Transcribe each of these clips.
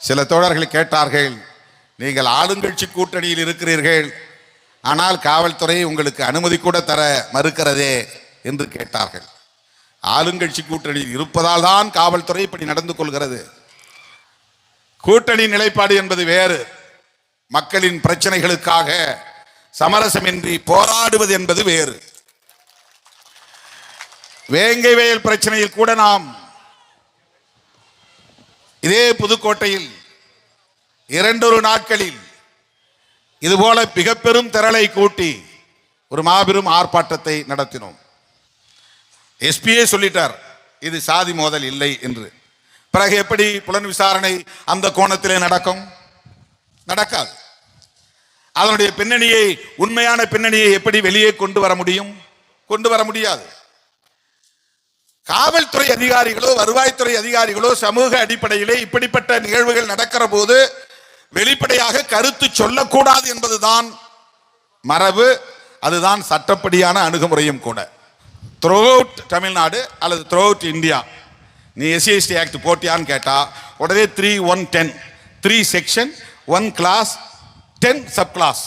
சில தோழர்கள் கேட்டார்கள் நீங்கள் ஆளுங்கட்சி கூட்டணியில் இருக்கிறீர்கள் ஆனால் காவல்துறை உங்களுக்கு அனுமதி கூட தர மறுக்கிறதே என்று கேட்டார்கள். ஆளுங்கட்சி கூட்டணியில் இருப்பதால் தான் காவல்துறை இப்படி நடந்து கொள்கிறது. கூட்டணி நிலைப்பாடு என்பது வேறு. மக்களின் பிரச்சனைகளுக்காக சமரசமின்றி போராடுவது என்பது வேறு. வேங்கை வயல் பிரச்சனையில் கூட நாம் இதே புதுக்கோட்டையில் இரண்டொரு நாட்களில் இதுபோல மிக பெரும் திரளை கூட்டி ஒரு மாபெரும் ஆர்ப்பாட்டத்தை நடத்தினோம். எஸ்பியே சொல்லிட்டார் இது சாதி மோதல் இல்லை என்று. பிறகு எப்படி புலன் விசாரணை அந்த கோணத்திலே நடக்கும்? நடக்காது. அதனுடைய பின்னணியை உண்மையான பின்னணியை எப்படி வெளியே கொண்டு வர முடியும்? கொண்டு வர முடியாது. காவல்துறை அதிகாரிகளோ வருவாய்த்துறை அதிகாரிகளோ சமூக அடிப்படையிலே இப்படிப்பட்ட நிகழ்வுகள் நடக்கிற போது வெளிப்படையாக கருத்து சொல்லக்கூடாது என்பதுதான் மரபு அதுதான் சட்டப்படியான அணுகுமுறையும் கூட. த்ரோ தமிழ்நாடு அல்லது த்ரோ இந்தியா நீ எஸ்சிஎஸ்டி ஆக்ட் போட்டியான்னு கேட்டால் உடனே three one ten three section one clause ten sub clause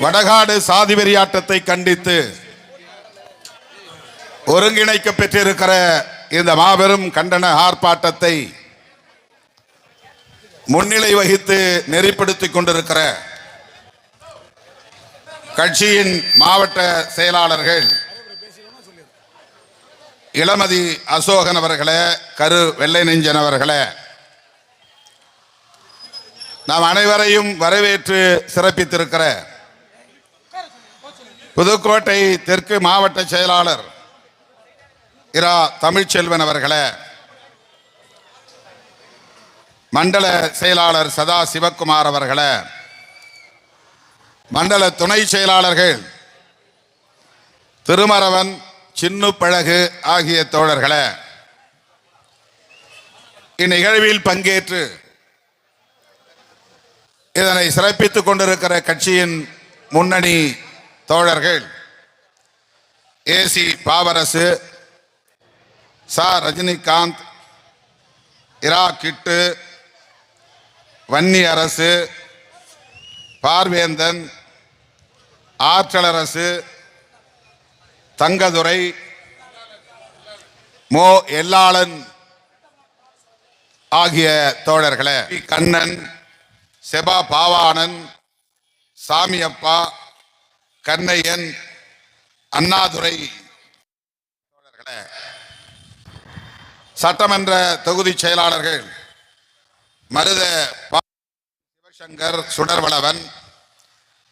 Vadakadu சாதி வெறியாட்டத்தை கண்டித்து ஒருங்கிணைக்க பெற்றிருக்கிற இந்த மாபெரும் கண்டன ஆர்ப்பாட்டத்தை முன்னிலை வகித்து நெறிப்படுத்திக் கொண்டிருக்கிற கட்சியின் மாவட்ட செயலாளர்கள் இளமதி அசோகன் அவர்களே கரு வெள்ளை நெஞ்சன் அவர்களே நாம் அனைவரையும் வரவேற்று சிறப்பித்திருக்கிற புதுக்கோட்டை தெற்கு மாவட்ட செயலாளர் இரா தமிழ்ச்செல்வன் அவர்களே மண்டல செயலாளர் சதா சிவக்குமார் அவர்களே மண்டல துணை செயலாளர்கள் திருமரவன் சின்னு பழகு ஆகிய தோழர்களே இந்நிகழ்வில் பங்கேற்று இதனை சிறப்பித்துக் கொண்டிருக்கிற கட்சியின் முன்னணி தோழர்கள் ஏசி பாவரசு சா. ரஜினிகாந்த் இரா. கிட்டு வன்னி அரசு பார்வேந்தன் ஆற்றலரசு தங்கதுரை மோ. எல்லாளன் ஆகிய தோழர்களே கண்ணன் செபா பாவானன் சாமியப்பா கண்ணையன் அண்ணாதுரை தோழர்களே சட்டமன்ற தொகுதி செயலாளர்கள் மருத சிவசங்கர் சுடர்வளவன்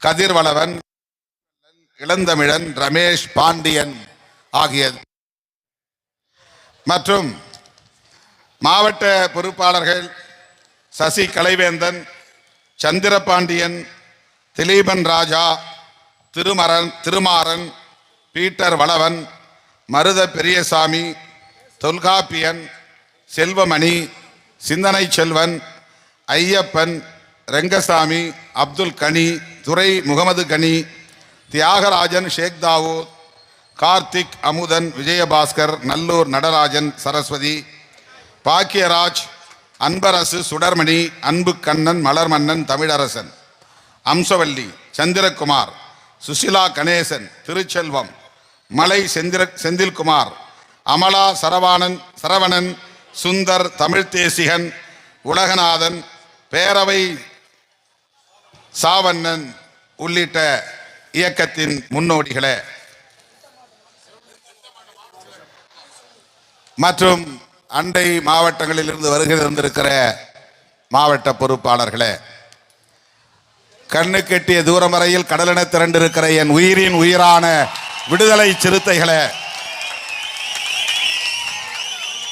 கதிர்வளவன் இளந்தமிழன் ரமேஷ் பாண்டியன் ஆகிய மற்றும் மாவட்ட பொறுப்பாளர்கள் சசி கலைவேந்தன் சந்திரபாண்டியன் திலீபன் ராஜா திருமரன் திருமாறன் பீட்டர் வளவன் மருத பெரியசாமி தொல்காப்பியன் செல்வமணி சிந்தனை செல்வன் ஐயப்பன் ரெங்கசாமி அப்துல் கனி துரை முகமது கனி தியாகராஜன் ஷேக் தாவூத் கார்த்திக் அமுதன் விஜயபாஸ்கர் நல்லூர் நடராஜன் சரஸ்வதி பாக்கியராஜ் அன்பரசு சுடர்மணி அன்பு கண்ணன் மலர்மன்னன் தமிழரசன் அம்சவல்லி சந்திரகுமார். சுசிலா கணேசன் திருச்செல்வம். மலை செந்திர செந்தில்குமார் அமலா சரவாணன் சரவணன் சுந்தர் தமிழ்தேசிகன் உலகநாதன் பேரவை சாவண்ணன் உள்ளிட்ட இயக்கத்தின் முன்னோடிகளே. மற்றும் அண்டை மாவட்டங்களில் இருந்து வருகை தந்திருக்கிற மாவட்ட பொறுப்பாளர்களே. கண்ணு கெட்டிய தூரம் வரையில் கடலென திரண்டிருக்கிற என் உயிரின் உயிரான விடுதலை சிறுத்தைகளே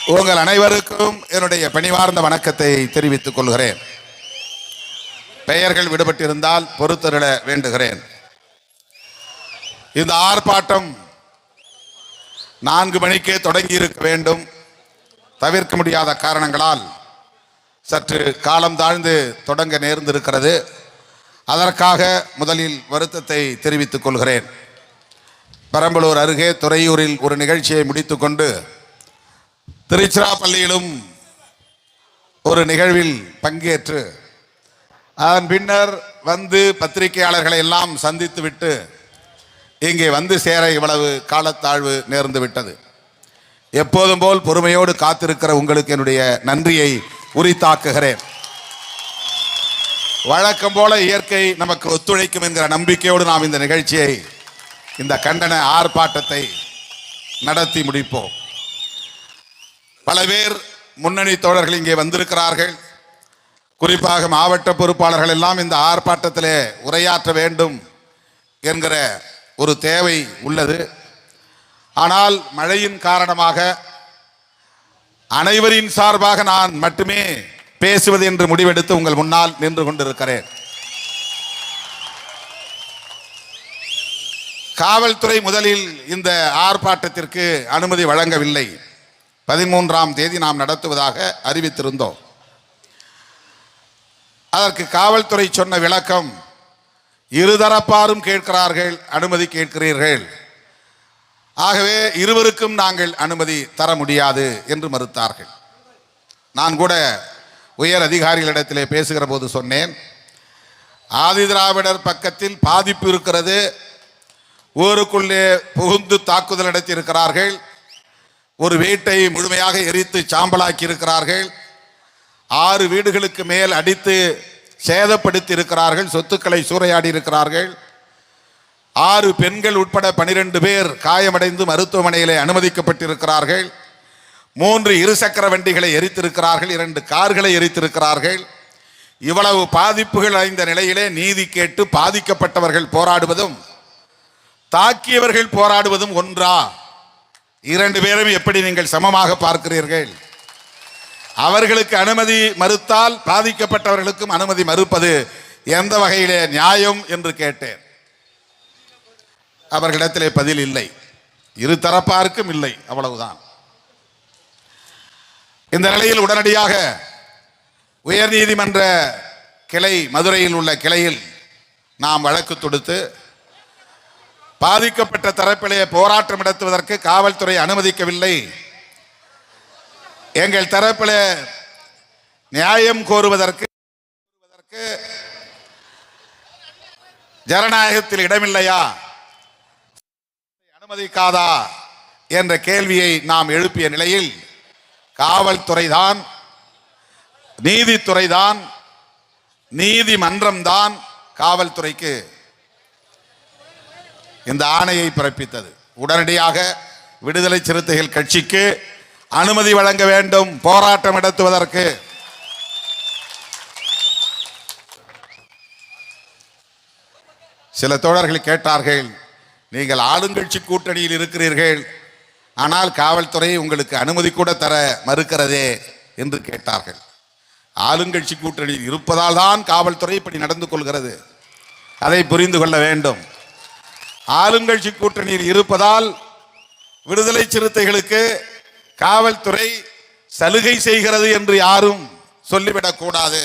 உங்கள் அனைவருக்கும் என்னுடைய பணிவார்ந்த வணக்கத்தை தெரிவித்துக் கொள்கிறேன். பெயர்கள் விடுபட்டிருந்தால் பொறுத்தருள வேண்டுகிறேன். இந்த ஆர்ப்பாட்டம் நான்கு மணிக்கே தொடங்கி இருக்க வேண்டும். தவிர்க்க முடியாத காரணங்களால் சற்று காலம் தாழ்ந்து தொடங்க நேர்ந்திருக்கிறது. அதற்காக முதலில் வருத்தத்தை தெரிவித்துக் கொள்கிறேன். பெரம்பலூர் அருகே துறையூரில் ஒரு நிகழ்ச்சியை முடித்துக்கொண்டு திருச்சிராப்பள்ளியிலும் ஒரு நிகழ்வில் பங்கேற்று அதன் பின்னர் வந்து பத்திரிகையாளர்களை எல்லாம் சந்தித்துவிட்டு இங்கே வந்து சேர இவ்வளவு காலத்தாழ்வு நேர்ந்து விட்டது. எப்போதும் போல் பொறுமையோடு காத்திருக்கிற உங்களுக்கு என்னுடைய நன்றியை உரித்தாக்குகிறேன். வழக்கம் போல இயற்கை நமக்கு ஒத்துழைக்கும் என்கிற நம்பிக்கையோடு நாம் இந்த நிகழ்ச்சியை இந்த கண்டன ஆர்ப்பாட்டத்தை நடத்தி முடிப்போம். பல பேர் முன்னணி தோழர்கள் இங்கே வந்திருக்கிறார்கள். குறிப்பாக மாவட்ட பொறுப்பாளர்கள் எல்லாம் இந்த ஆர்ப்பாட்டத்திலே உரையாற்ற வேண்டும் என்கிற ஒரு தேவை உள்ளது. ஆனால் மழையின் காரணமாக அனைவரின் சார்பாக நான் மட்டுமே பேசுவது என்று முடிவெடுத்து உங்கள் முன்னால் நின்று கொண்டிருக்கிறேன். காவல்துறை முதலில் இந்த ஆர்ப்பாட்டத்திற்கு அனுமதி வழங்கவில்லை. பதிமூன்றாம் தேதி நாம் நடத்துவதாக அறிவித்திருந்தோம். அதற்கு காவல்துறை சொன்ன விளக்கம் இருதரப்பாரும் கேட்கிறார்கள் அனுமதி கேட்கிறீர்கள். ஆகவே இருவருக்கும் நாங்கள் அனுமதி தர முடியாது என்று மறுத்தார்கள். நான் கூட உயர் அதிகாரிகளிடத்திலே பேசுகிற போது சொன்னேன் ஆதிதிராவிடர் பக்கத்தில் பாதிப்பு இருக்கிறது ஊருக்குள்ளே புகுந்து தாக்குதல் நடத்தியிருக்கிறார்கள் ஒரு வீட்டை முழுமையாக எரித்து சாம்பலாக்கி இருக்கிறார்கள் ஆறு வீடுகளுக்கு மேல் அடித்து சேதப்படுத்தி இருக்கிறார்கள் சொத்துக்களை சூறையாடி இருக்கிறார்கள் ஆறு பெண்கள் உட்பட பனிரெண்டு பேர் காயமடைந்து மருத்துவமனையிலே அனுமதிக்கப்பட்டிருக்கிறார்கள். மூன்று இருசக்கர வண்டிகளை எரித்திருக்கிறார்கள் இரண்டு கார்களை எரித்திருக்கிறார்கள். இவ்வளவு பாதிப்புகள் அடைந்த நிலையிலே நீதி கேட்டு பாதிக்கப்பட்டவர்கள் போராடுவதும் தாக்கியவர்கள் போராடுவதும் ஒன்றா? இரண்டு பேரும் எப்படி நீங்கள் சமமாக பார்க்கிறீர்கள்? அவர்களுக்கு அனுமதி மறுத்தால் பாதிக்கப்பட்டவர்களுக்கும் அனுமதி மறுப்பது எந்த வகையிலே நியாயம் என்று கேட்டேன். அவர்களிடத்திலே பதில் இல்லை. இரு தரப்பாருக்கும் இல்லை அவ்வளவுதான். இந்த நிலையில் உடனடியாக உயர் நீதிமன்ற கிளை மதுரையில் உள்ள கிளையில் நாம் வழக்கு தொடுத்து பாதிக்கப்பட்ட தரப்பிலே போராட்டம் நடத்துவதற்கு காவல்துறை அனுமதிக்கவில்லை. எங்கள் தரப்பிலே நியாயம் கோருவதற்கு கோருவதற்கு ஜனநாயகத்தில் இடமில்லையா? அனுமதிக்காதா? என்ற கேள்வியை நாம் எழுப்பிய நிலையில் காவல்துறை தான் நீதித்துறை தான் நீதிமன்றம் தான் காவல்துறைக்கு இந்த ஆணையை பிறப்பித்தது. உடனடியாக விடுதலை சிறுத்தைகள் கட்சிக்கு அனுமதி வழங்க வேண்டும் போராட்டம் நடத்துவதற்கு. சில தோழர்கள் கேட்டார்கள் நீங்கள் ஆளுங்கட்சி கூட்டணியில் இருக்கிறீர்கள் ஆனால் காவல்துறை உங்களுக்கு அனுமதி கூட தர மறுக்கிறதே என்று கேட்டார்கள். ஆளுங்கட்சி கூட்டணியில் இருப்பதால் தான் காவல்துறை இப்படி நடந்து கொள்கிறது. அதை புரிந்து கொள்ள வேண்டும். ஆளுங்கட்சி கூட்டணியில் இருப்பதால் விடுதலை சிறுத்தைகளுக்கு காவல்துறை சலுகை செய்கிறது என்று யாரும் சொல்லிவிடக்கூடாது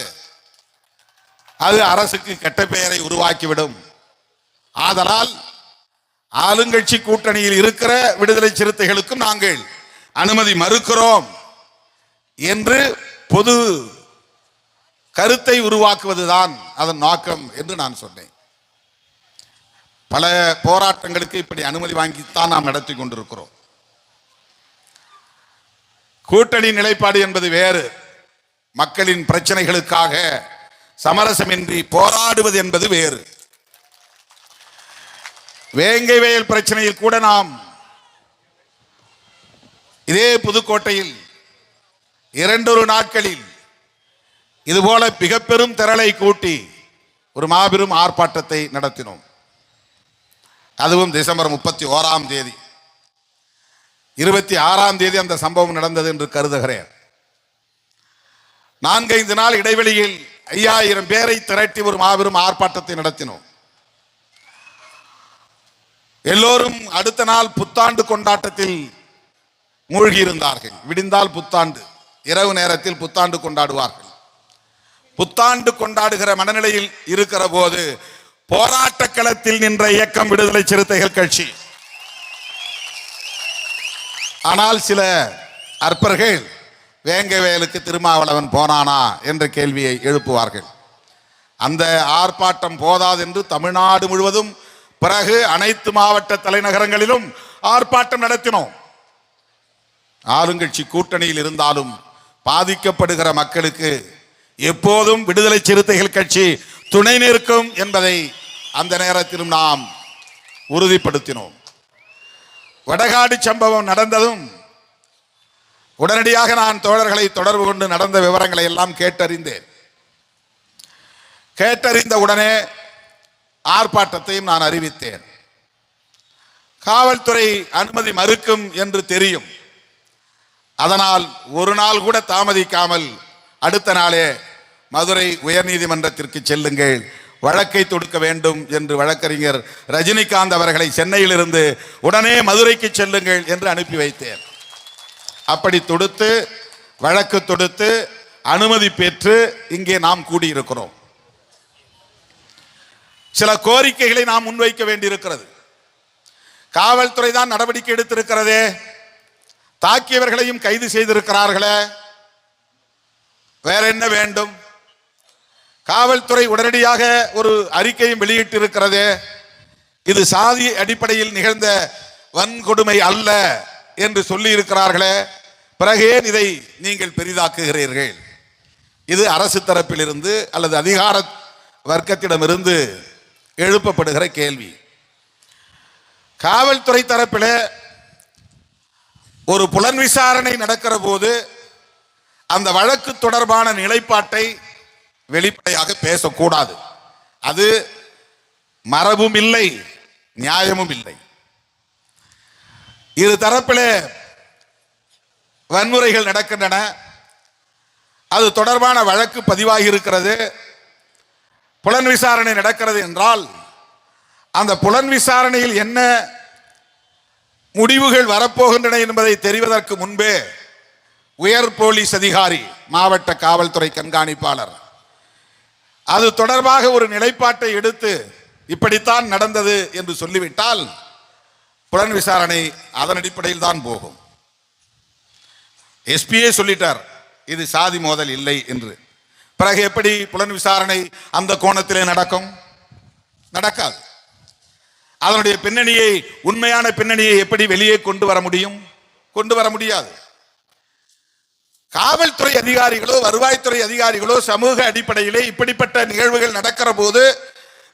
அது அரசுக்கு கெட்ட பெயரை உருவாக்கிவிடும். ஆதலால் ஆளுங்கட்சி கூட்டணியில் இருக்கிற விடுதலை சிறுத்தைகளுக்கும் நாங்கள் அனுமதி மறுக்கிறோம் என்று பொது கருத்தை உருவாக்குவதுதான் அதன் நோக்கம் என்று நான் சொன்னேன். பல போராட்டங்களுக்கு இப்படி அனுமதி வாங்கித்தான் நாம் நடத்தி கொண்டிருக்கிறோம். கூட்டணி நிலைப்பாடு என்பது வேறு. மக்களின் பிரச்சனைகளுக்காக சமரசமின்றி போராடுவது என்பது வேறு. வேங்கை வயல் பிரச்சனையில் கூட நாம் இதே புதுக்கோட்டையில் இரண்டொரு நாட்களில் இதுபோல மிக பெரும் திரளை கூட்டி ஒரு மாபெரும் ஆர்ப்பாட்டத்தை நடத்தினோம். அதுவும் டிசம்பர் முப்பத்தி ஓராம் தேதி. இருபத்தி ஆறாம் தேதி அந்த சம்பவம் நடந்தது என்று கருதுகிறேன். நான்கைந்து நாள் இடைவெளியில் ஐயாயிரம் பேரை திரட்டி ஒரு மாபெரும் ஆர்ப்பாட்டத்தை நடத்தினோம். எல்லோரும் அடுத்த நாள் புத்தாண்டு கொண்டாட்டத்தில் மூழ்கியிருந்தார்கள். விடிந்தால் புத்தாண்டு இரவு நேரத்தில் புத்தாண்டு கொண்டாடுவார்கள். புத்தாண்டு கொண்டாடுகிற மனநிலையில் இருக்கிற போது போராட்ட களத்தில் நின்ற இயக்கம் விடுதலை சிறுத்தைகள் கட்சி. ஆனால் சில அற்பர்கள் வேங்க வேலுக்கு திருமாவளவன் போனானா என்ற கேள்வியை எழுப்புவார்கள். அந்த ஆர்ப்பாட்டம் போதாது என்று தமிழ்நாடு முழுவதும் பிறகு அனைத்து மாவட்ட தலைநகரங்களிலும் ஆர்ப்பாட்டம் நடத்தினோம். ஆளுங்கட்சி கூட்டணியில் இருந்தாலும் பாதிக்கப்படுகிற மக்களுக்கு எப்போதும் விடுதலை சிறுத்தைகள் கட்சி துணை நிற்கும் என்பதை அந்த நேரத்திலும் நாம் உறுதிப்படுத்தினோம். வடகாடு சம்பவம் நடந்ததும் உடனடியாக நான் தோழர்களை தொடர்பு கொண்டு நடந்த விவரங்களை எல்லாம் கேட்டறிந்தேன். கேட்டறிந்த உடனே ஆர்ப்பாட்டத்தையும் நான் அறிவித்தேன். காவல்துறை அனுமதி மறுக்கும் என்று தெரியும். அதனால் ஒரு நாள் கூட தாமதிக்காமல் அடுத்த நாளே மதுரை உயர்நீதிமன்றத்திற்கு செல்லுங்கள். வழக்கை தொடுக்க வேண்டும் என்று வழக்கறிஞர் ரஜினிகாந்த் அவர்களை சென்னையிலிருந்து உடனே மதுரைக்கு செல்லுங்கள் என்று அனுப்பி வைத்தேன். அப்படி தொடுத்து வழக்கு தொடுத்து அனுமதி பெற்று இங்கே நாம் கூடியிருக்கிறோம். சில கோரிக்கைகளை நாம் முன்வைக்க வேண்டியிருக்கிறது. காவல்துறை தான் நடவடிக்கை எடுத்திருக்கிறதே. தாக்கியவர்களையும் கைது செய்திருக்கிறார்களே. வேற என்ன வேண்டும்? காவல்துறை உடனடியாக ஒரு அறிக்கையும் வெளியிட்டிருக்கிறதே. இது சாதி அடிப்படையில் நிகழ்ந்த வன்கொடுமை அல்ல என்று சொல்லி இருக்கிறார்களே பிறகு ஏன் இதை நீங்கள் பெரிதாக்குகிறீர்கள்? இது அரசு தரப்பிலிருந்து அல்லது அதிகார வர்க்கத்திடமிருந்து எழுப்பப்படுகிற கேள்வி. காவல்துறை தரப்பில் ஒரு புலன் விசாரணை நடக்கிற போது அந்த வழக்கு தொடர்பான நிலைப்பாட்டை வெளிப்படையாக பேசக்கூடாது. அது மரபும் இல்லை நியாயமும் இல்லை. இரு தரப்பிலே வன்முறைகள் நடக்கின்றன. அது தொடர்பான வழக்கு பதிவாகி இருக்கிறது. புலன் விசாரணை நடக்கிறது என்றால் அந்த புலன் விசாரணையில் என்ன முடிவுகள் வரப்போகின்றன என்பதை தெரிவதற்கு முன்பே உயர் போலீஸ் அதிகாரி மாவட்ட காவல்துறை கண்காணிப்பாளர் அது தொடர்பாக ஒரு நிலைப்பாட்டை எடுத்து இப்படித்தான் நடந்தது என்று சொல்லிவிட்டால் புலன் விசாரணை அதன் அடிப்படையில் தான் போகும். எஸ்பியே சொல்லிட்டார் இது சாதி மோதல் இல்லை என்று. பிறகு எப்படி புலன் விசாரணை அந்த கோணத்திலே நடக்கும்? நடக்காது. அதனுடைய பின்னணியை உண்மையான பின்னணியை எப்படி வெளியே கொண்டு வர முடியும்? கொண்டு வர முடியாது. காவல்துறை அதிகாரிகளோ வருவாய்த்துறை அதிகாரிகளோ சமூக அடிப்படையிலே இப்படிப்பட்ட நிகழ்வுகள் நடக்கிற போது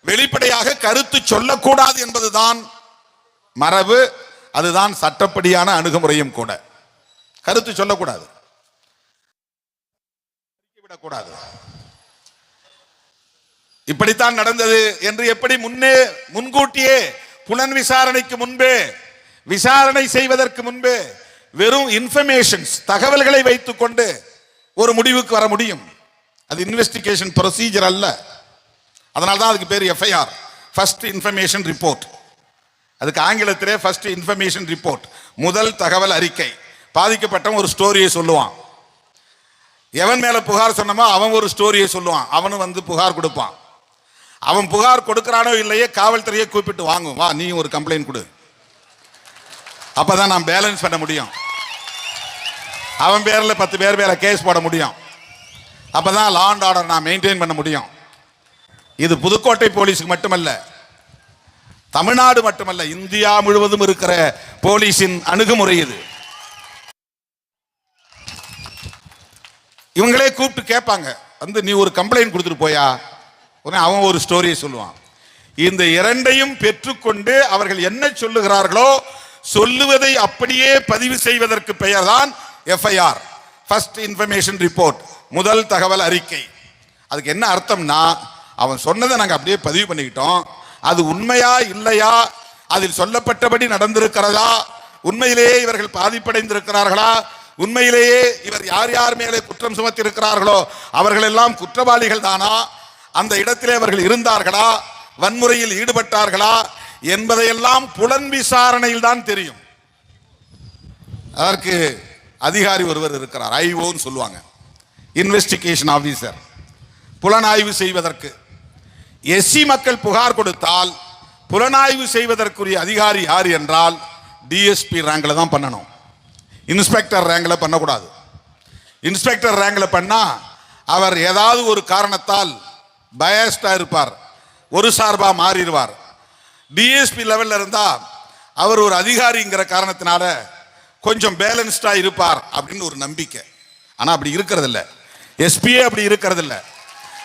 வெளிப்படையாக கருத்து சொல்லக்கூடாது என்பதுதான் மரபு அதுதான் சட்டப்படியான அணுகுமுறையும் கூட. கருத்து சொல்லக்கூடாது. விடக்கூடாது இப்படித்தான் நடந்தது என்று எப்படி முன்னே முன்கூட்டியே புலன் விசாரணைக்கு முன்பே விசாரணை செய்வதற்கு முன்பே வெறும் இன்ஃபர்மேஷன்ஸ் தகவல்களை வைத்துக்கொண்டு ஒரு முடிவுக்கு வர முடியும். அது இன்வெஸ்டிகேஷன் ப்ரொசீஜர் அல்ல. அதனால தான் அதுக்கு பேர் எஃப்ஐஆர் ஃபர்ஸ்ட் இன்ஃபர்மேஷன் ரிப்போர்ட் அதுக்கு ஆங்கிலத்திலே ஃபர்ஸ்ட் இன்ஃபர்மேஷன் ரிப்போர்ட் முதல் தகவல் அறிக்கை. பாதிக்கப்பட்டவன் ஒரு ஸ்டோரியை சொல்லுவான். எவன் மேல புகார் சொன்னமோ அவன் ஒரு ஸ்டோரியை சொல்லுவான். அவனும் வந்து புகார் கொடுப்பான். அவன் புகார் கொடுக்கறானோ இல்லையே காவல்துறையை கூப்பிட்டு வாங்கும் வா நீ ஒரு கம்ப்ளைண்ட் கொடு. அப்பதான் நான் பேலன்ஸ் பண்ண முடியும். அவன் பேரில் பத்து பேர் பேரை கேஸ் போட முடியும். அப்பதான் லா அண்ட் ஆர்டர் நான் மெயின்டைன் பண்ண முடியும். இது புதுக்கோட்டை போலீஸுக்கு மட்டுமல்ல தமிழ்நாடு மட்டுமல்ல இந்தியா முழுவதும் இருக்கிற போலீஸின் அணுகுமுறை இது. இவங்களே கூப்பிட்டு கேட்பாங்க. வந்து நீ ஒரு கம்ப்ளைண்ட் கொடுத்துட்டு போயா? உடனே அவன் ஒரு ஸ்டோரியை சொல்லுவான். இந்த இரண்டையும் பெற்றுக்கொண்டு அவர்கள் என்ன சொல்லுகிறார்களோ சொல்லுவதை அப்படியே பதிவு செய்வதற்கு பெயர்தான் எஃப்ஐஆர் ஃபர்ஸ்ட் இன்ஃபர்மேஷன் ரிப்போர்ட் முதல் தகவல் அறிக்கை. அதுக்கு என்ன அர்த்தம்னா அவன் சொன்னதை நாங்கள் அப்படியே பதிவு பண்ணிக்கிட்டோம். அது உண்மையா இல்லையா அதில் சொல்லப்பட்டபடி நடந்திருக்கிறதா உண்மையிலேயே இவர்கள் பாதிப்படைந்திருக்கிறார்களா உண்மையிலேயே இவர் யார் யார் மேலே குற்றம் சுமத்தி இருக்கிறார்களோ அவர்கள் எல்லாம் குற்றவாளிகள் தானா அந்த இடத்திலே அவர்கள் இருந்தார்களா? வன்முறையில் ஈடுபட்டார்களா? என்பதையெல்லாம் புலன் விசாரணையில் தான் தெரியும். அதற்கு அதிகாரி ஒருவர் இருக்கிறார். ஐஓன்னு சொல்லுவாங்க. இன்வெஸ்டிகேஷன் ஆபீசர் புலனாய்வு செய்வதற்கு. எஸ்சி மக்கள் புகார் கொடுத்தால் புலனாய்வு செய்வதற்குரிய அதிகாரி யார் என்றால் டிஎஸ்பி ரேங்கில் தான் பண்ணணும். இன்ஸ்பெக்டர் ரேங்கில் பண்ணக்கூடாது. இன்ஸ்பெக்டர் ரேங்கில் பண்ணால் அவர் ஏதாவது ஒரு காரணத்தால் பயஸ்டாக இருப்பார் ஒரு சார்பாக மாறிடுவார். டிஎஸ்பி லெவலில் இருந்தால் அவர் ஒரு அதிகாரிங்கிற காரணத்தினால கொஞ்சம் பேலன்ஸ்டாக இருப்பார் அப்படின்னு ஒரு நம்பிக்கை. ஆனால் அப்படி இருக்கிறதில்ல. எஸ்பியே அப்படி இருக்கிறதில்ல.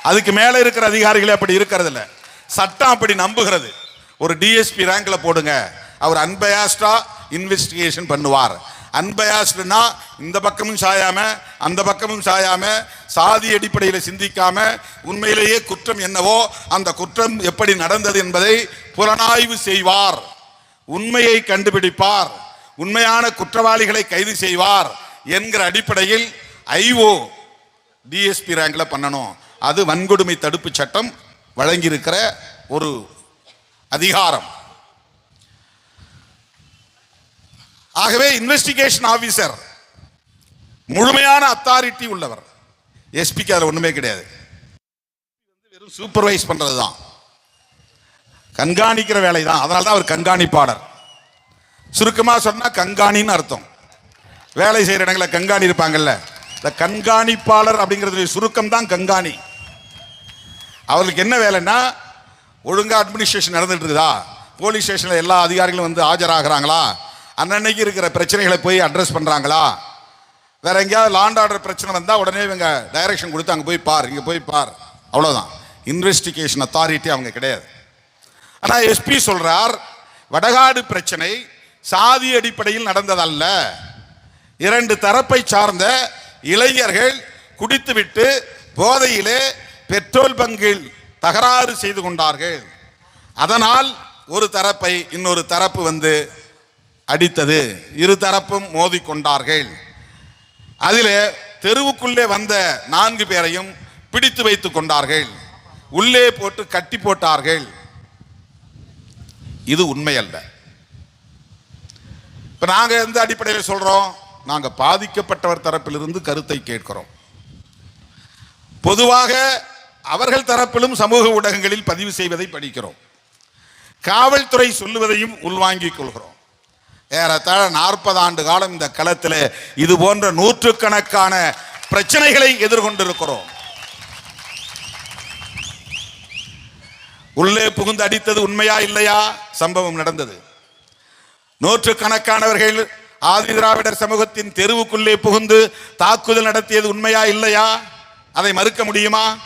அதுக்கு மேலே இருக்கிற அதிகாரிகளே அப்படி இருக்கிறதில்ல. சட்டம் அப்படி நம்புகிறது. ஒரு டிஎஸ்பி ரேங்கில் போடுங்க. அவர் அன்பயாஸ்டாக இன்வெஸ்டிகேஷன் பண்ணுவார். அன்பயாஸ்டுனா இந்த பக்கமும் சாயாம அந்த பக்கமும் சாயாம சாதி அடிப்படையில் சிந்திக்காம உண்மையிலேயே குற்றம் என்னவோ அந்த குற்றம் எப்படி நடந்தது என்பதை புலனாய்வு செய்வார். உண்மையை கண்டுபிடிப்பார். உண்மையான குற்றவாளிகளை கைது செய்வார் என்கிற அடிப்படையில் ஐஓ டிஎஸ்பி ரேங்க்ல பண்ணணும். அது வன்கொடுமை தடுப்பு சட்டம் வழங்கியிருக்கிற ஒரு அதிகாரம். ஆகவே இன்வெஸ்டிகேஷன் ஆபீசர் முழுமையான அத்தாரிட்டி உள்ளவர். எஸ்பிக்கு அதில் ஒன்றுமே கிடையாது. வெறும் சூப்பர்வைஸ் பண்ணுறது தான் கண்காணிக்கிற வேலை தான் அதனால தான் அவர் கண்காணிப்பாளர். சுருக்கமாக சொன்னால் கண்காணின்னு அர்த்தம். வேலை செய்கிற இடங்களில் கண்காணி இருப்பாங்கல்ல. இந்த கண்காணிப்பாளர் அப்படிங்கிறது சுருக்கம் தான் கண்காணி. அவர்களுக்கு என்ன வேலைன்னா ஒழுங்காக அட்மினிஸ்ட்ரேஷன் நடந்துட்டு இருக்குதா? போலீஸ் ஸ்டேஷனில் எல்லா அதிகாரிகளும் வந்து ஆஜராகிறாங்களா? அன்னன்னைக்கு இருக்கிற பிரச்சனைகளை போய் அட்ரஸ் பண்ணுறாங்களா வேற எங்கேயாவது லாண்ட் ஆர்டர் பிரச்சனை வந்தால் உடனே இவங்க டைரக்ஷன் கொடுத்து அங்கே போய் பார் இங்கே போய் பார். அவ்வளோதான் இன்வெஸ்டிகேஷன் அத்தாரிட்டி அவங்க கிடையாது. ஆனால் எஸ்பி சொல்கிறார் வடகாடு பிரச்சனை சாதி அடிப்படையில் நடந்ததல்ல. இரண்டு தரப்பை சார்ந்த இளைஞர்கள் குடித்துவிட்டு போதையிலே பெட்ரோல் பங்கில் தகராறு செய்து கொண்டார்கள். அதனால் ஒரு தரப்பை இன்னொரு தரப்பு வந்து அடித்தது. இரு தரப்பும் மோதிக்கொண்டார்கள். அதிலே தெருவுக்குள்ளே வந்த நான்கு பேரையும் பிடித்து வைத்து கொண்டார்கள். உள்ளே போட்டு கட்டி போட்டார்கள். இது உண்மை அல்ல இப்ப நாங்க எந்த அடிப்படையில் சொல்றோம்? நாங்க பாதிக்கப்பட்டவர் தரப்பிலிருந்து கருத்தை கேட்கிறோம். பொதுவாக அவர்கள் தரப்பிலும் சமூக ஊடகங்களில் பதிவு செய்வதை படிக்கிறோம். காவல்துறை சொல்லுவதையும் உள்வாங்கிக் கொள்கிறோம். ஏறத்தாழ நாற்பது ஆண்டு காலம் இந்த களத்தில் இது போன்ற நூற்றுக்கணக்கான பிரச்சனைகளை எதிர்கொண்டிருக்கிறோம். உள்ளே புகுந்து அடித்தது உண்மையா இல்லையா? சம்பவம் நடந்தது. நூற்றுக்கணக்கானவர்கள் ஆதி திராவிடர் சமூகத்தின் தெருவுக்குள்ளே புகுந்து தாக்குதல் நடத்தியது உண்மையா இல்லையா? அதை மறுக்க முடியுமா?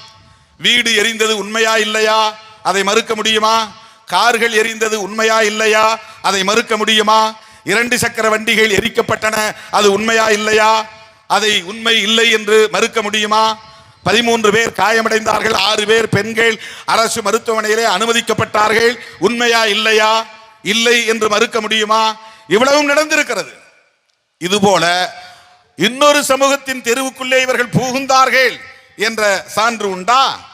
வீடு எரிந்தது உண்மையா இல்லையா? அதை மறுக்க முடியுமா? கார்கள் எரிந்தது உண்மையா இல்லையா? அதை மறுக்க முடியுமா? இரண்டு சக்கர வண்டிகள் எரிக்கப்பட்டன. அது உண்மையா இல்லையா? அதை உண்மை இல்லை என்று மறுக்க முடியுமா? பதிமூன்று பேர் காயமடைந்தார்கள் ஆறு பேர் பெண்கள் அரசு மருத்துவமனையிலே அனுமதிக்கப்பட்டார்கள். உண்மையா இல்லையா? இல்லை என்று மறுக்க முடியுமா? இவ்வளவும் நடந்திருக்கிறது. இதுபோல இன்னொரு சமூகத்தின் தெருவுக்குள்ளே இவர்கள் புகுந்தார்கள் என்ற சான்று உண்டா?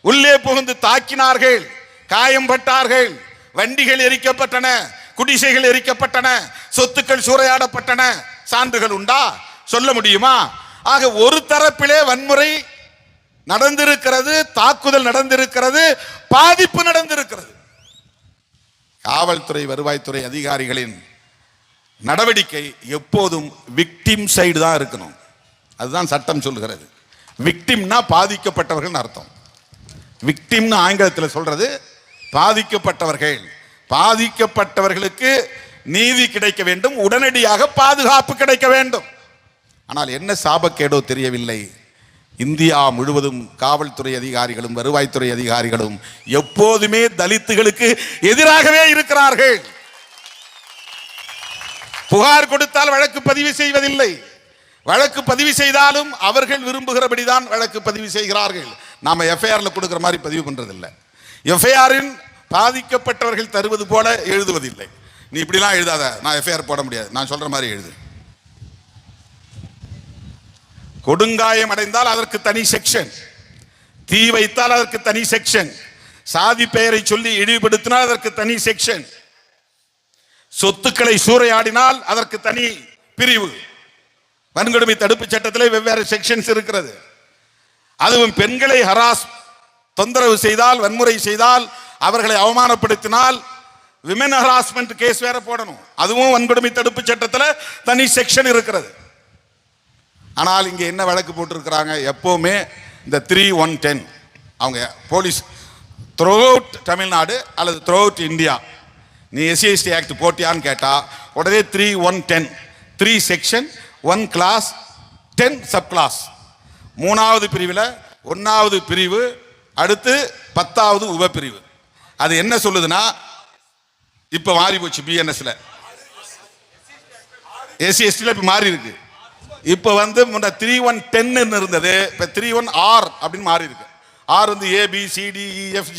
உள்ளே புகுந்து தாக்கினார்கள் காயம்பட்டார்கள் வண்டிகள் எரிக்கப்பட்டன. குடிசைகள் எரிக்கப்பட்டன சொத்துக்கள் சூறையாடப்பட்டன. சான்றுகள் உண்டா? சொல்ல முடியுமா? ஆக ஒரு தரப்பிலே வன்முறை நடந்திருக்கிறது தாக்குதல் நடந்திருக்கிறது பாதிப்பு நடந்திருக்கிறது. காவல்துறை வருவாய்த்துறை அதிகாரிகளின் நடவடிக்கை எப்போதும் விக்டிம் சைடு தான் இருக்கணும். அதுதான் சட்டம் சொல்லுகிறது விக்டிம்னா பாதிக்கப்பட்டவர்கள் அர்த்தம். விக்டிம்னு ஆங்கிலத்தில் சொல்றது பாதிக்கப்பட்டவர்கள். பாதிக்கப்பட்டவர்களுக்கு நீதி கிடைக்க வேண்டும் உடனடியாக பாதுகாப்பு கிடைக்க வேண்டும். ஆனால் என்ன சாபக்கேடோ தெரியவில்லை. இந்தியா முழுவதும் காவல்துறை அதிகாரிகளும் வருவாய்த்துறை அதிகாரிகளும் எப்போதுமே தலித்துகளுக்கு எதிராகவே இருக்கிறார்கள். புகார் கொடுத்தால் வழக்கு பதிவு செய்வதில்லை. வழக்கு பதிவு செய்தாலும் அவர்கள் விரும்புகிறபடிதான் வழக்கு பதிவு செய்கிறார்கள். நாம எஃப்ஐஆர்ல கொடுக்குற மாதிரி பதிவு பண்றதில்லை. எஃப்ஐஆரின் பாதிக்கப்பட்டவர்கள் தருவது போல எழுதுவதில்லை. நீ இப்படிலாம் எழுதாத. நான் எஃப்ஐஆர் போட முடியாது. நான் சொல்ற மாதிரி எழுது. கொடுங்காயம் அடைந்தால் அதற்கு தனி செக்ஷன் தீ வைத்தால் அதற்கு தனி செக்ஷன் சாதி பெயரை சொல்லி இழிவுபடுத்தினால் அதற்கு தனி செக்ஷன் சொத்துக்களை சூறையாடினால் அதற்கு தனி பிரிவு. வன்கொடுமை தடுப்பு சட்டத்திலே வெவ்வேறு செக்ஷன்ஸ் இருக்கிறது. அதுவும் பெண்களை ஹராஸ் தொந்தரவு செய்தால் வன்முறை செய்தால் அவர்களை அவமானப்படுத்தினால் விமன் ஹராஸ்மெண்ட் கேஸ் வேற போடணும். அதுவும் வன்கொடுமை தடுப்பு சட்டத்தில் தனி செக்ஷன் இருக்கிறது. ஆனால் இங்கே என்ன வழக்கு போட்டிருக்கிறாங்க? எப்போவுமே இந்த த்ரீ ஒன் டென் அவங்க போலீஸ் த்ரோ அவுட் தமிழ்நாடு அல்லது த்ரோ அவுட் இந்தியா. நீ எஸ்சிஎஸ்டி ஆக்ட் போட்டியான்னு கேட்டால் உடனே three one ten three section one clause ten sub clause மூணாவது பிரிவில் ஒன்றாவது பிரிவு அடுத்து பத்தாவது உபப்பிரிவு. அது என்ன சொல்லுதுன்னா இப்போ மாறி போச்சு பிஎன்எஸ்ல எஸ்சி எஸ்டியில் இப்போ மாறி இருக்கு. இப்போ வந்து முன்ன த்ரீ ஒன் டென்னு இருந்தது இப்போ த்ரீ ஒன் ஆர் அப்படின்னு மாறி இருக்கு. ஆர் வந்து A B C D E F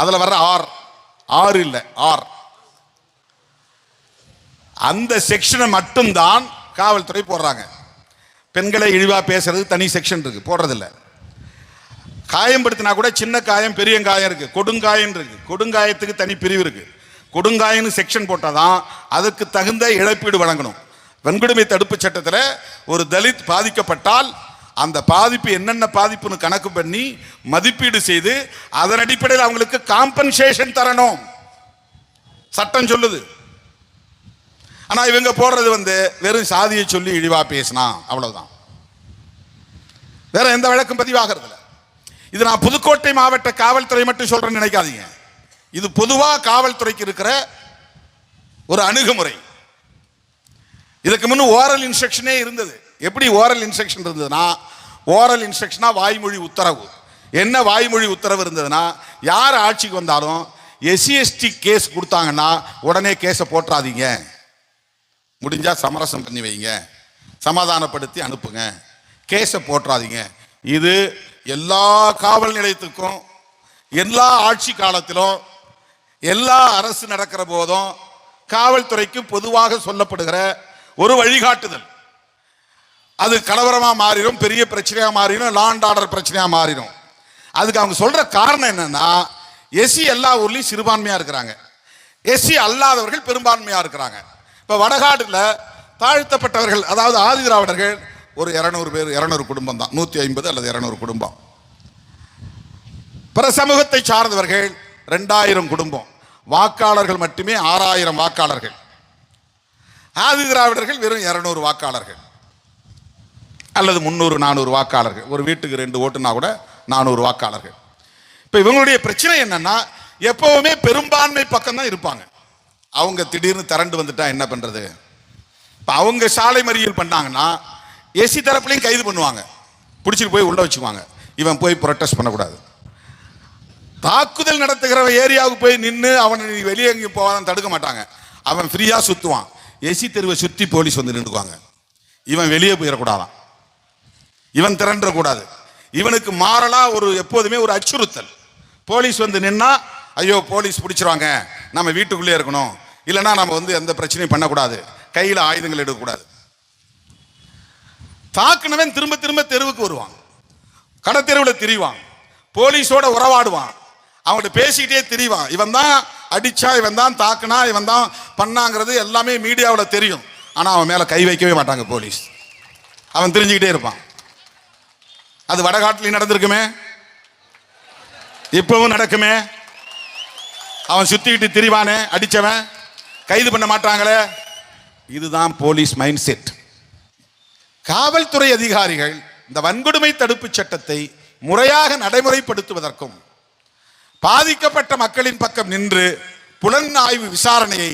அதில் வர்ற ஆர் ஆர் இல்லை ஆர் அந்த செக்ஷனை மட்டும்தான் காவல்துறை போடுறாங்க. பெண்களை இழிவாக பேசுறது தனி செக்ஷன் இருக்கு போடுறதில்ல. காயம்படுத்தினா கூட சின்ன காயம் பெரிய காயம் இருக்கு. கொடுங்காயம் இருக்கு. கொடுங்காயத்துக்கு தனி பிரிவு இருக்கு. கொடுங்காயம்னு செக்ஷன் போட்டாதான் அதுக்கு தகுந்த இழப்பீடு வழங்கணும். வன்கொடுமை தடுப்பு சட்டத்தில் ஒரு தலித் பாதிக்கப்பட்டால் அந்த பாதிப்பு என்னென்ன பாதிப்புன்னு கணக்கு பண்ணி மதிப்பீடு செய்து அதன் அடிப்படையில் அவங்களுக்கு காம்பன்சேஷன் தரணும். சட்டம் சொல்லுது. ஆனால் இவங்க போடுறது வந்து வெறும் சாதியை சொல்லி இழிவாக பேசினா அவ்வளோதான் வேற எந்த வழக்கும் பதிவாகிறது இல்லை இது நான் புதுக்கோட்டை மாவட்ட காவல்துறை மட்டும் சொல்றேன்னு நினைக்காதீங்க. இது பொதுவாக காவல்துறைக்கு இருக்கிற ஒரு அணுகுமுறை. இதுக்கு முன்ன ஓரல் இன்ஸ்ட்ரக்ஷனே இருந்தது. எப்படி ஓரல் இன்ஸ்ட்ரக்ஷன் இருந்ததுன்னா ஓரல் இன்ஸ்ட்ரக்ஷனா வாய்மொழி உத்தரவு. என்ன வாய்மொழி உத்தரவு இருந்ததுன்னா யார் ஆட்சிக்கு வந்தாலும் எஸ்சிஎஸ்டி கேஸ் கொடுத்தாங்கன்னா உடனே கேஸை போட்டுறாதீங்க முடிஞ்சால் சமரசம் பண்ணி வைங்க. சமாதானப்படுத்தி அனுப்புங்க. கேஸை போட்டுறாதீங்க இது எல்லா காவல் நிலையத்துக்கும் எல்லா ஆட்சி காலத்திலும் எல்லா அரசு நடக்கிற போதும் காவல்துறைக்கு பொதுவாக சொல்லப்படுகிற ஒரு வழிகாட்டுதல். அது கலவரமாக மாறிடும் பெரிய பிரச்சனையாக மாறிடும் லாண்ட் ஆர்டர் பிரச்சனையாக மாறிடும். அதுக்கு அவங்க சொல்கிற காரணம் என்னென்னா எஸ்சி எல்லா ஊர்லேயும் சிறுபான்மையாக இருக்கிறாங்க. எஸ்சி அல்லாதவர்கள் பெரும்பான்மையாக இருக்கிறாங்க. இப்போ வடகாட்டில் தாழ்த்தப்பட்டவர்கள் அதாவது ஆதி திராவிடர்கள் ஒரு இரநூறு பேர் இரநூறு குடும்பம் தான். நூத்தி ஐம்பது அல்லது இரநூறு குடும்பம். பிற சமூகத்தை சார்ந்தவர்கள் ரெண்டாயிரம் குடும்பம். வாக்காளர்கள் மட்டுமே ஆறாயிரம் வாக்காளர்கள். ஆதி திராவிடர்கள் வெறும் இரநூறு வாக்காளர்கள். அல்லது முந்நூறு நானூறு வாக்காளர்கள். ஒரு வீட்டுக்கு ரெண்டு ஓட்டுனா கூட நானூறு வாக்காளர்கள். இப்போ இவங்களுடைய பிரச்சனை என்னன்னா எப்பவுமே பெரும்பான்மை பக்கம் தான் இருப்பாங்க. அவங்க திடீர்னு திரண்டு வந்துட்டா என்ன பண்றது? இப்போ அவங்க சாலை மறியல் பண்ணாங்கன்னா எஸ்சி தரப்புலையும் கைது பண்ணுவாங்க. பிடிச்சிட்டு போய் உள்ள வச்சுக்குவாங்க. இவன் போய் ப்ரொட்டஸ்ட் பண்ணக்கூடாது. தாக்குதல் நடத்துகிற ஏரியாவுக்கு போய் நின்று அவனை நீ வெளியே எங்கேயும் போவாதான் தடுக்க மாட்டாங்க. அவன் ஃப்ரீயாக சுற்றுவான் எசி தெருவை சுற்றி போலீஸ் வந்து நின்றுக்குவாங்க. இவன் வெளியே போயிடக்கூடாதான். இவன் திரண்டக்கூடாது. இவனுக்கு மாறலாக ஒரு எப்போதுமே ஒரு அச்சுறுத்தல். போலீஸ் வந்து நின்னா ஐயோ போலீஸ் பிடிச்சிருவாங்க. நம்ம வீட்டுக்குள்ளே இருக்கணும். இல்லைன்னா நம்ம வந்து எந்த பிரச்சனையும் பண்ணக்கூடாது. கையில் ஆயுதங்கள் எடுக்கக்கூடாது. தாக்குனவன் திரும்ப திரும்ப தெருவுக்கு வருவான். கடத்தெருவில் திரிவான். போலீஸோட உறவாடுவான். அவங்கள்ட்ட பேசிக்கிட்டே திரிவான். இவன் தான் அடிச்சா இவன் தான் தாக்குனா இவன் தான் பண்ணாங்கிறது எல்லாமே மீடியாவில் தெரியும். ஆனால் அவன் மேலே கை வைக்கவே மாட்டாங்க போலீஸ். அவன் தெரிஞ்சுக்கிட்டே இருப்பான். அது வடகாட்டிலையும் நடந்திருக்குமே? இப்பவும் நடக்குமே? அவன் சுற்றிக்கிட்டு திரிவானே அடித்தவன் கைது பண்ண மாட்டாங்களே? இதுதான் போலீஸ் மைண்ட் செட். காவல்துறை அதிகாரிகள் இந்த வன்கொடுமை தடுப்பு சட்டத்தை முறையாக நடைமுறைப்படுத்துவதற்கும் பாதிக்கப்பட்ட மக்களின் பக்கம் நின்று புலன் ஆய்வு விசாரணையை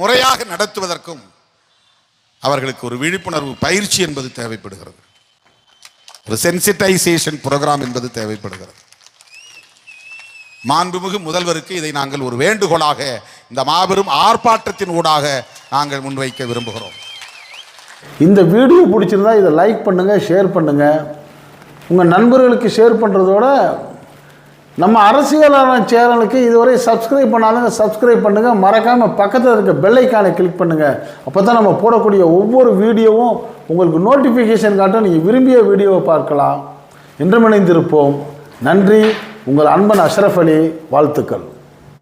முறையாக நடத்துவதற்கும் அவர்களுக்கு ஒரு விழிப்புணர்வு பயிற்சி என்பது தேவைப்படுகிறது. ஒரு சென்சிட்டைசேஷன் புரோகிராம் என்பது தேவைப்படுகிறது. மாண்புமிகு முதல்வருக்கு இதை நாங்கள் ஒரு வேண்டுகோளாக இந்த மாபெரும் ஆர்ப்பாட்டத்தின் ஊடாக நாங்கள் முன்வைக்க விரும்புகிறோம். இந்த வீடியோ பிடிச்சிருந்தா இதை லைக் பண்ணுங்கள் ஷேர் பண்ணுங்கள் உங்கள் நண்பர்களுக்கு ஷேர் பண்ணுறதோட நம்ம அரசியலான சேனலுக்கு இதுவரை சப்ஸ்கிரைப் பண்ணாதவங்க சப்ஸ்கிரைப் பண்ணுங்கள் மறக்காமல் பக்கத்தில் இருக்க பெல்லைக்கானை கிளிக் பண்ணுங்கள் அப்போ தான் நம்ம போடக்கூடிய ஒவ்வொரு வீடியோவும் உங்களுக்கு நோட்டிஃபிகேஷன் காட்டும் நீங்கள் விரும்பிய வீடியோவை பார்க்கலாம். இன்றும் இணைந்திருப்போம் நன்றி. உங்கள் அன்பன் அஷ்ரஃப் அலி. வாழ்த்துக்கள்.